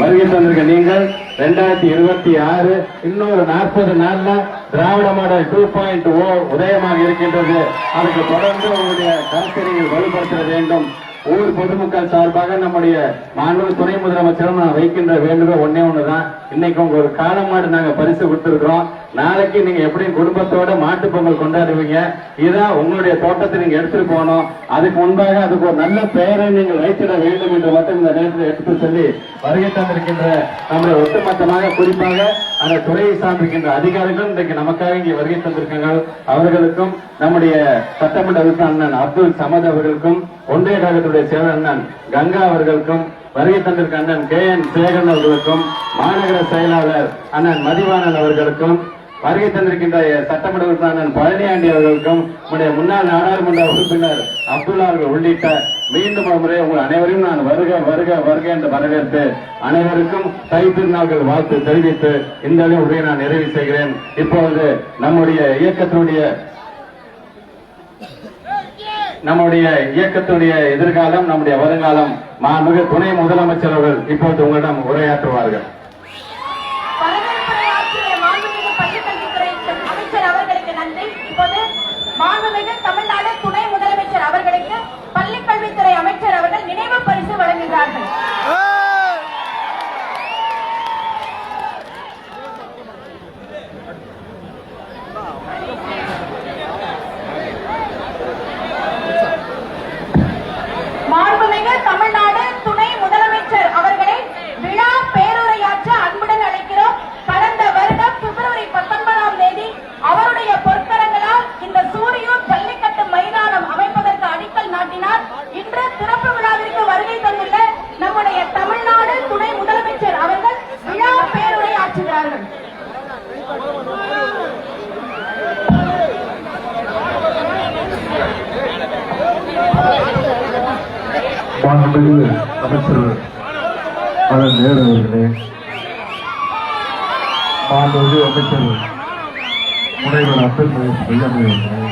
வருகை தந்திருக்க நீங்கள் ரெண்டாயிரத்தி இருபத்தி ஆறு இன்னொரு நாற்பது நாள்ல Dravida model two point O உதயமாக இருக்கின்றது. அதுக்கு தொடர்ந்து உங்களுடைய கருத்தை நீங்கள் வலுப்படுத்த வேண்டும். ஊர் பொதுமக்கள் சார்பாக நம்முடைய மாண்பு துணை முதலமைச்சரும் நான் வைக்கின்ற வேண்டுகோள் ஒன்னே ஒண்ணுதான். இன்னைக்கு உங்க ஒரு காலமாடு நாங்க பரிசு கொடுத்திருக்கிறோம். நாளைக்கு நீங்க எப்படியும் குடும்பத்தோட மாட்டு பொங்கல் கொண்டாடுவீங்க. இதான் உங்களுடைய தோட்டத்தை நீங்க எடுத்துட்டு போகணும். அதுக்கு முன்பாக அதுக்கு ஒரு நல்ல பெயரை நீங்கள் வைத்திட வேண்டும் என்று மட்டும் இந்த நேரத்தில் எடுத்து சொல்லி வருகை தந்திருக்கின்ற நம்முடைய ஒட்டுமொத்தமாக குறிப்பாக அந்த துறையை சார்ந்திருக்கின்ற அதிகாரிகளும் இன்றைக்கு நமக்காக இங்கே வருகை தந்திருக்காங்க அவர்களுக்கும் நம்முடைய சட்டமன்ற உறுப்பினர் அண்ணன் அப்துல் சமத் அவர்களுக்கும் ஒன்றிய கழகத்துடைய செயலர் அண்ணன் கங்கா அவர்களுக்கும் வருகை தந்திருக்க அண்ணன் கே என் சேகரன் அவர்களுக்கும் மாநகர செயலாளர் அண்ணன் மதிவாணன் அவர்களுக்கும் வருகை தந்திருக்கின்ற சட்டமன்ற உறுப்பினர் அண்ணன் பழனியாண்டி அவர்களுக்கும் நம்முடைய முன்னாள் நாடாளுமன்ற உறுப்பினர் அப்துல்லா அவர்கள் உள்ளிட்ட மீண்டும் ஒரு முறை உங்கள் அனைவரையும் நான் வருக வருக வருக என்று வரவேற்று அனைவருக்கும் தை திருநாள்கள் வாழ்த்து தெரிவித்து இந்த உரையை நான் நிறைவு செய்கிறேன். இப்பொழுது நம்முடைய இயக்கத்தினுடைய நம்முடைய இயக்கத்துடைய எதிர்காலம் நம்முடைய வருங்காலம் மாண்புமிகு துணை முதலமைச்சர் அவர்கள் இப்போது உங்களிடம் உரையாற்றுவார்கள் வரவேற்புரையாற்றிய மாண்புமிகு பள்ளிக்கல்வித்துறை அமைச்சர் அவர்களுக்கு நன்றி இப்போது மாண்புமிகு தமிழ்நாடு துணை முதலமைச்சர் அவர்களுக்கு பள்ளிக்கல்வித்துறை அமைச்சர் அவர்கள் நினைவு பரிசு வழங்குகிறார்கள் மாண்புமிகு தமிழ்நாடு துணை முதலமைச்சர் அவர்களை விழா பேருரையாற்ற அன்புடன் அழைக்கிறோம் கடந்த வருடம் பிப்ரவரி பத்தொன்பதாம் தேதி அவருடைய பொற்கரங்களால் இந்த சூரியூர் ஜல்லிக்கட்டு மைதானம் அமைப்பதற்கு அடிக்கல் நாட்டினார் இன்று திறப்பு விழாவிற்கு வருகை தந்துள்ள நம்முடைய தமிழ்நாடு துணை முதலமைச்சர் அவர்கள் விழா பேருரை ஆற்றுகிறார்கள் மாண்புமிகு அமைச்சர் அதன் நேரு அவர்களே மாண்புமிகு அமைச்சர் முனைவர் அப்துல் மகேஷ் பொய்யாமி அவர்களே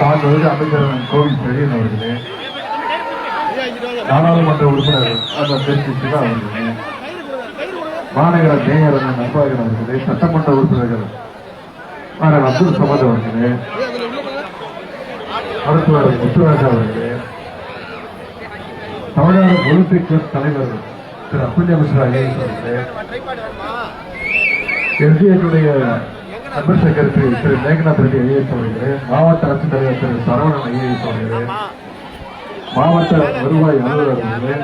மாண்புமிகு அமைச்சர் கோவில் செழியன் அவர்களே நாடாளுமன்ற உறுப்பினர் அந்த பேச்சு சிவா அவர்களே மாநகர மேயர் அண்ணன் நம்பாகர் அவர்களே சட்டமன்ற உறுப்பினர்கள் மாநகர் அப்துல் சமத் அவர்களே மருத்துவர் முத்துராஜா அவர்களே தமிழ்நாடு ஒலிம்பிக் கிளப் தலைவர் திரு அப்புல்ய மிஸ்ரா ஐஏஎஸ் அவர்களே number secretary Thiru Meghanath Reddy IAS அவர்கள் மாவட்ட அரசு தலைவர் திரு சரவணன் ஐஏஎஸ் அவர்கள் மாவட்ட வருவாய் அலுவலர் அவர்களே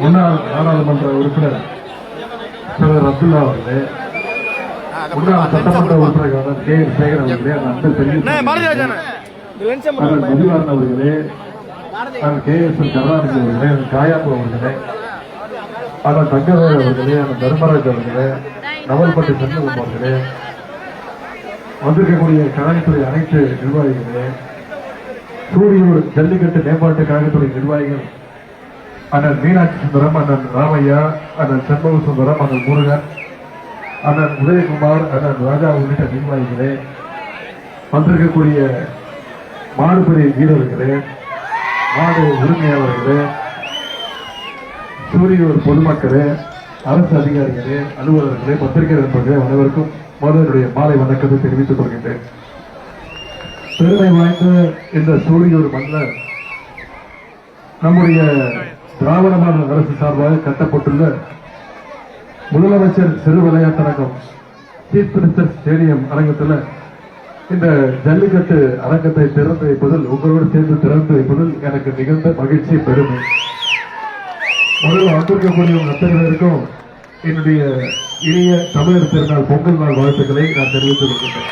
முன்னாள் நாடாளுமன்ற உறுப்பினர் திரு அப்துல்லா அவர்களே முன்னாள் சட்டமன்ற உறுப்பினர்களான கே சேகர் அவர்களே அந்த பெரிய அண்ணன் மதிவாரன் அவர்களே அண்ணன் கே எஸ் என் கருணாநிதி அவர்களே காயாப்பு அவர்களே அண்ணன் தங்கவேல் அவர்களே அண்ணன் தர்மராஜ் அவர்களே நவல்பட்டு சண்முகம் அவர்களே வந்திருக்கக்கூடிய கழகத்துறை அனைத்து நிர்வாகிகளே சூரியூர் ஜல்லிக்கட்டு மேம்பாட்டு கழகத்துறை நிர்வாகிகள் அண்ணன் மீனாட்சி சுந்தரம் அண்ணன் ராமையா அண்ணன் சண்முக சுந்தரம் அண்ணன் முருகன் அண்ணன் உதயகுமார் அண்ணன் ராஜா உள்ளிட்ட நிர்வாகிகளே வந்திருக்கக்கூடிய மாடுபடி வீரர்களே மாடு உரிமையாளர்களே சூரியூர் பொதுமக்களே அரசு அதிகாரிகளே அலுவலர்களே பத்திரிகை நண்பர்களே அனைவருக்கும் முதலுடைய மாலை வணக்கத்தை தெரிவித்துக் கொள்கின்றேன். பெருமை வாய்ந்த இந்த சூரியூர் மன்னர் நம்முடைய திராவிட மாநில அரசு சார்பாக கட்டப்பட்டுள்ள முதலமைச்சர் சிறு விளையாட்டரங்கம் சீஃப் மினிஸ்டர் ஸ்டேடியம் அரங்கத்தில் இந்த ஜல்லிக்கட்டு அரங்கத்தை திறந்து வைப்பதில் உங்களோடு சேர்ந்து திறந்து வைப்பதில் எனக்கு மிகுந்த மகிழ்ச்சி பெருமை. முதல்ல வந்திருக்கக்கூடிய உங்க அத்தனை பேருக்கும் என்னுடைய இனிய தமிழர் திருநாள் பொங்கல் நாள் வாழ்த்துக்களை நான் தெரிவித்துக் கொள்கின்றேன்.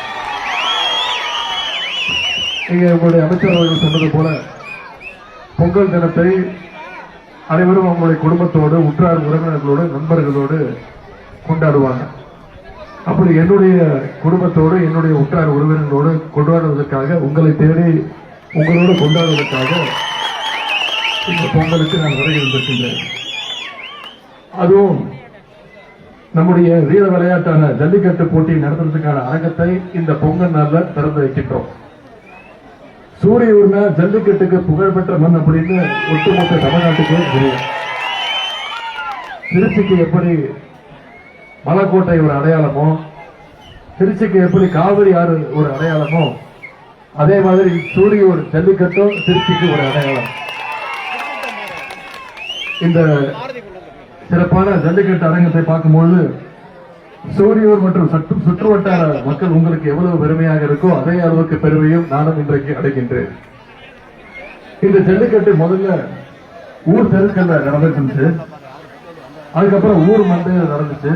இங்க உங்களுடைய அமைச்சர் அவர்கள் சொன்னது போல பொங்கல் தினத்தை அனைவரும் அவங்களுடைய குடும்பத்தோடு உற்றார் உறவினர்களோடு நண்பர்களோடு கொண்டாடுவாங்க. அப்படி என்னுடைய குடும்பத்தோடு என்னுடைய உற்றார் உறவினர்களோடு கொண்டாடுவதற்காக உங்களை தேடி உங்களோடு கொண்டாடுவதற்காக இந்த பொங்கலுக்கு நான் வருகை அதுவும் நம்முடைய வீர விளையாட்டான ஜல்லிக்கட்டு போட்டி நடத்துறதுக்கான அரங்கத்தை இந்த பொங்கல் நாளில் திறந்து வைக்கின்றோம். சூரியூர்னா ஜல்லிக்கட்டுக்கு புகழ்பெற்ற மண் அப்படின்னு ஒட்டுமொத்த தமிழ்நாட்டுக்கு தெரியும். திருச்சிக்கு எப்படி மலைக்கோட்டை ஒரு அடையாளமோ திருச்சிக்கு எப்படி காவிரி ஆறு ஒரு அடையாளமோ அதே மாதிரி சூரியூர் ஜல்லிக்கட்டும் திருச்சிக்கு ஒரு அடையாளம். இந்த சிறப்பான ஜல்லிக்கட்டு அரங்கத்தை பார்க்கும்போது சூரியூர் மற்றும் சற்று சுற்றுவட்டார மக்கள் உங்களுக்கு எவ்வளவு பெருமையாக இருக்கோ அதே அளவுக்கு பெருமையும் நானும் இன்றைக்கு அடைகின்றேன். இந்த ஜல்லிக்கட்டு முதல்ல ஊர் தெருக்கல்ல நடந்துச்சு அதுக்கப்புறம் ஊர் மந்தையில் நடந்துச்சு.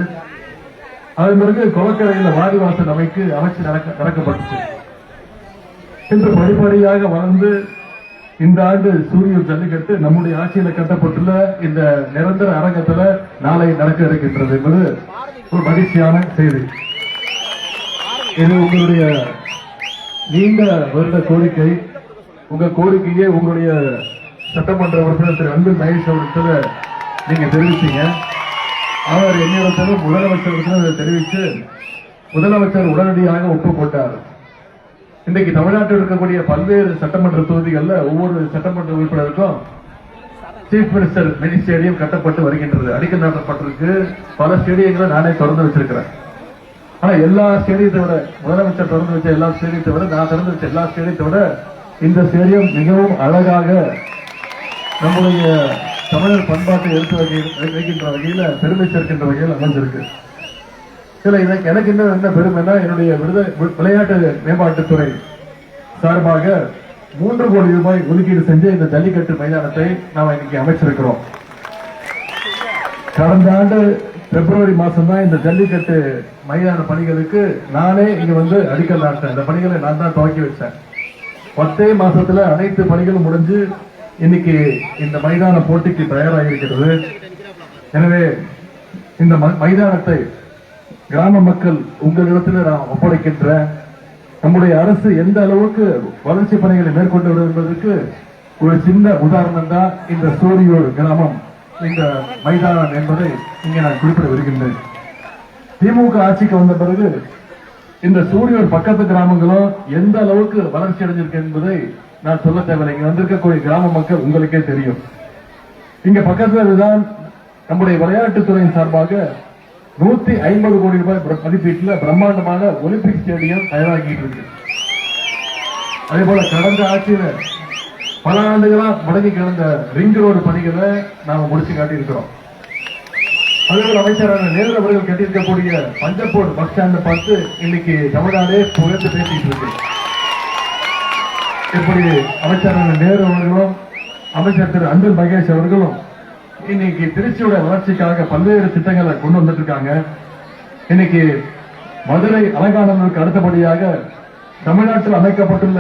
அதன் பிறகு குளக்கரையில வாரிவாசல் அமைக்கு அமைச்சு நடக்க நடக்கப்பட்டுச்சு. இன்று படிப்படியாக வளர்ந்து இந்த ஆண்டு சூரியன் ஜல்லிக்கட்டு நம்முடைய ஆட்சியில கட்டப்பட்டுள்ள இந்த நிரந்தர அரங்கத்தில் நாளை நடக்க இருக்கின்றது என்பது ஒரு மகிழ்ச்சியான செய்தி. இது உங்களுடைய நீண்ட வருட கோரிக்கை. உங்க கோரிக்கையை உங்களுடைய சட்டமன்ற உறுப்பினர் திரு அன்பில் மகேஷ் அவர்கிட்ட நீங்க தெரிவிச்சீங்க. அவர் என்னிடத்திலும் முதலமைச்சரிடத்திலும் தெரிவித்து முதலமைச்சர் உடனடியாக ஒப்பு போட்டார் இன்றைக்கு தமிழ்நாட்டில் இருக்கக்கூடிய பல்வேறு சட்டமன்ற தொகுதிகளில் ஒவ்வொரு சட்டமன்ற உறுப்பினருக்கும் சீஃப் மினிஸ்டர் மினி ஸ்டேடியம் கட்டப்பட்டு வருகின்றது. அடிக்கல் நாட்டப்பட்டிருக்கு. பல ஸ்டேடியங்களை நானே திறந்து வச்சிருக்கிறேன். ஆனா எல்லா ஸ்டேடியத்தை விட முதலமைச்சர் திறந்து வச்ச எல்லா ஸ்டேடியத்தை விட நான் திறந்து வச்ச எல்லா ஸ்டேடியத்தை விட இந்த ஸ்டேடியம் மிகவும் அழகாக நம்முடைய தமிழர் பண்பாட்டை எடுத்து வகையில் வைக்கின்ற வகையில் பெருமை சேர்க்கின்ற வகையில் அமைஞ்சிருக்கு. சில எனக்கு எனக்கு இன்னும் என்ன பெருமைன்னா என்னுடைய விருத வி- விளையாட்டு மேம்பாட்டுத்துறை சார்பாக மூன்று கோடி ரூபாய் ஒதுக்கீடு செஞ்சு இந்த ஜல்லிக்கட்டு மைதானத்தை நாம் இன்னைக்கு அமைச்சிருக்கிறோம். கடந்த ஆண்டு பிப்ரவரி மாசம் தான் இந்த ஜல்லிக்கட்டு மைதான பணிகளுக்கு நானே இங்க வந்து அடிக்கல் நாட்டேன் இந்த பணிகளை நான் தான் துவக்கி வச்சேன். பத்தே மாசத்துல அனைத்து பணிகளும் முடிஞ்சு இன்னைக்கு இந்த மைதான போட்டிக்கு தயாராகி இருக்கிறது எனவே இந்த ம- மைதானத்தை கிராம மக்கள் உங்களிடத்தில் நான் ஒப்படைக்கின்ற நம்முடைய அரசு எந்த அளவுக்கு வளர்ச்சி பணிகளை மேற்கொண்டு வருவதற்கு என்பதற்கு ஒரு சின்ன உதாரணம் தான் இந்த சோரியூர் கிராமம் இந்த மைதானம் என்பதை இங்கே நான் குறிப்பிட வருகின்றேன் திமுக ஆட்சிக்கு வந்த பிறகு இந்த சூரியூர் பக்கத்து கிராமங்களும் எந்த அளவுக்கு வளர்ச்சி அடைஞ்சிருக்கு என்பதை நான் சொல்ல தேவையில்லை. இங்க வந்திருக்கக்கூடிய கிராம மக்கள் உங்களுக்கே தெரியும். இங்க பக்கத்துல இதுதான் நம்முடைய விளையாட்டுத்துறையின் சார்பாக நூத்தி ஐம்பது கோடி ரூபாய் பிர- மதிப்பீட்டுல பிரம்மாண்டமான ஒலிம்பிக் ஸ்டேடியம் தயாராகிட்டு இருக்கு. அதே போல கடந்த ஆட்சியில பல ஆண்டுகளா முடங்கி கிடந்த ரிங் ரோடு பணிகளை நாம முடிச்சு காட்டியிருக்கிறோம். அதேபோல் அமைச்சரான நேரு அவர்கள் கட்டியிருக்கக்கூடிய பஞ்சப்போர்ட் பஸ் ஸ்டாண்டை பார்த்து இன்னைக்கு தமிழ்நாடே புகழ்ந்து பேசிட்டு இருக்கு. இப்படி அமைச்சரான நேரு அவர்களும் அமைச்சர் திரு அன்பில் மகேஷ் அவர்களும் இன்னைக்கு திருச்சியோட வளர்ச்சிக்காக பல்வேறு திட்டங்களை கொண்டு வந்துட்டு இருக்காங்க இன்னைக்கு மதுரை அலங்காநல்லூருக்கு அடுத்தபடியாக தமிழ்நாட்டில் அமைக்கப்பட்டுள்ள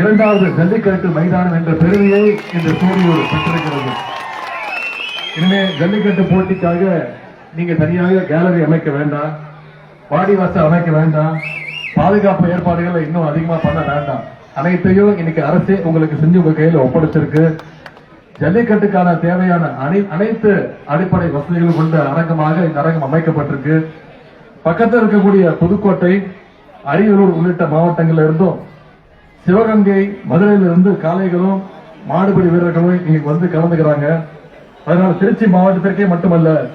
இரண்டாவது ஜல்லிக்கட்டு மைதானம் என்ற பெருமையை இந்த சூரியூர் பெற்றிருக்கிறது. இனிமே ஜல்லிக்கட்டு போட்டிக்காக நீங்க தனியாக கேலரி அமைக்க வேண்டாம் வாடிவாசல் அமைக்க வேண்டாம் பாதுகாப்பு ஏற்பாடுகளை இன்னும் அதிகமா பண்ண வேண்டாம். அனைத்தையும் இன்னைக்கு அரசே உங்களுக்கு செஞ்சு உங்க கையில ஒப்படைச்சிருக்கு. ஜல்லிக்கட்டுக்கான தேவையான அனை- அனைத்து அடிப்படை வசதிகளும் கொண்ட அரங்கமாக இந்த அரங்கம் அமைக்கப்பட்டிருக்கு. பக்கத்தில் இருக்கக்கூடிய புதுக்கோட்டை அரியலூர் உள்ளிட்ட மாவட்டங்கள்ல இருந்தும் சிவகங்கை மதுரையிலிருந்து காளைகளும் மாடுபிடி வீரர்களும் இன்னைக்கு வந்து கலந்துக்கிறாங்க. அதனால திருச்சி மாவட்டத்திற்கே மட்டுமல்ல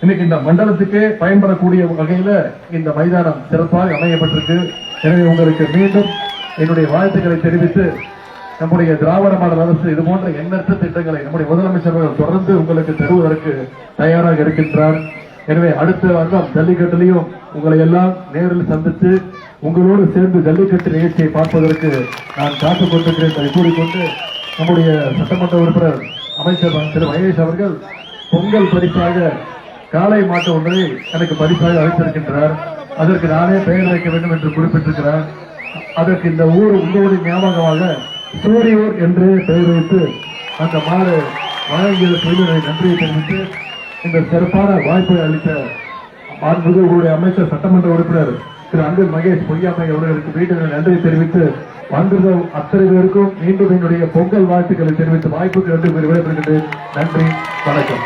இன்னைக்கு இந்த மண்டலத்துக்கே பயன்படக்கூடிய வகையில இந்த மைதானம் சிறப்பாக அமையப்பட்டிருக்கு. எனவே உங்களுக்கு மீண்டும் என்னுடைய வாழ்த்துக்களை தெரிவித்து நம்முடைய திராவிட மாடல் அரசு இது போன்ற எண்ணற்ற திட்டங்களை நம்முடைய முதலமைச்சர் அவர்கள் தொடர்ந்து உங்களுக்கு தருவதற்கு தயாராக இருக்கின்றார். எனவே அடுத்த வருடம் ஜல்லிக்கட்டுலையும் உங்களை எல்லாம் நேரில் சந்தித்து உங்களோடு சேர்ந்து ஜல்லிக்கட்டு நிகழ்ச்சியை பார்ப்பதற்கு நான் காத்துக் கொண்டிருக்கிறேன் என்பதை கூறிக்கொண்டு நம்முடைய சட்டமன்ற உறுப்பினர் அமைச்சர் திரு மகேஷ் அவர்கள் பொங்கல் பரிசாக காளை மாட்டு ஒன்றை எனக்கு பரிசாக அளித்திருக்கின்றார். அதற்கு நானே பெயர் வைக்க வேண்டும் என்று குறிப்பிட்டிருக்கிறார். அதற்கு இந்த ஊர் உங்களுடைய ஞாபகமாக சூரியூர் என்று பெயர் வைத்து அந்த மாடு வழங்கியதற்கு நன்றியை தெரிவித்து இந்த சிறப்பான வாய்ப்பை அளித்த மாண்புகள் உங்களுடைய அமைச்சர் சட்டமன்ற உறுப்பினர் திரு அன்பில் மகேஷ் பொய்யாமை அவர்களுக்கு வீட்டில் நன்றியை தெரிவித்து வந்திருந்த அத்தனை பேருக்கும் மீண்டும் என்னுடைய பொங்கல் வாழ்த்துக்களை தெரிவித்து வாய்ப்புக்கு நன்றி கூறி விடைபெறுகின்றேன். நன்றி வணக்கம்.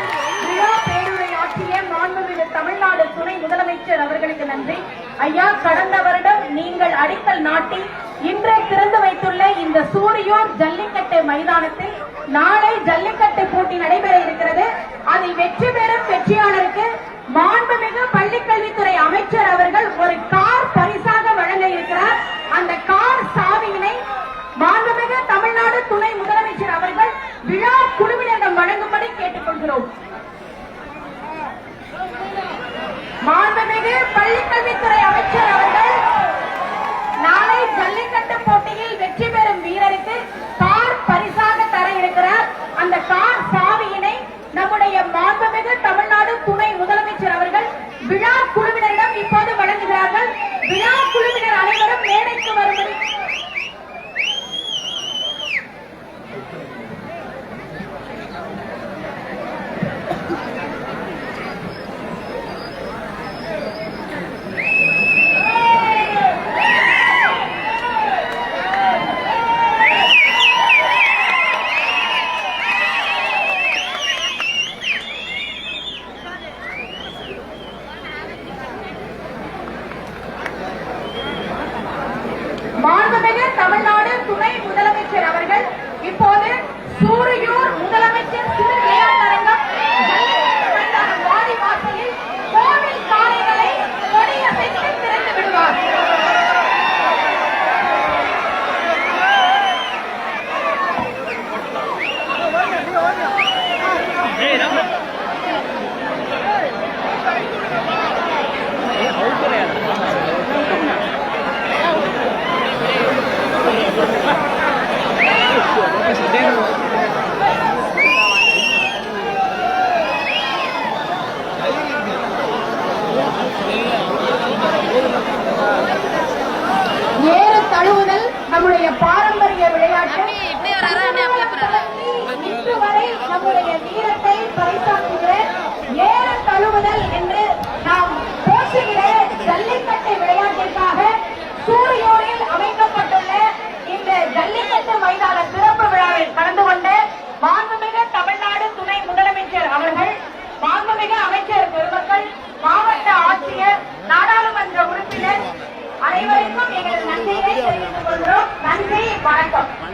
தமிழ்நாடு துணை முதலமைச்சர் அவர்களுக்கு நன்றி. ஐயா கடந்த வருடம் நீங்கள் அடிக்கல் நாட்டி இன்றே திறந்து வைத்துள்ள இந்த சூரியூர் ஜல்லிக்கட்டு மைதானத்தில் நாளை ஜல்லிக்கட்டு போட்டி நடைபெற இருக்கிறது. அதில் வெற்றி பெறும் வெற்றியாளருக்கு மாண்புமிகு பள்ளிக்கல்வித்துறை அமைச்சர் அவர்கள் மாண்புமிகு தமிழ்நாடு துணை முதலமைச்சர் அவர்கள் விழா குழுவினரிடம் இப்போது வழங்குகிறார்கள். 八个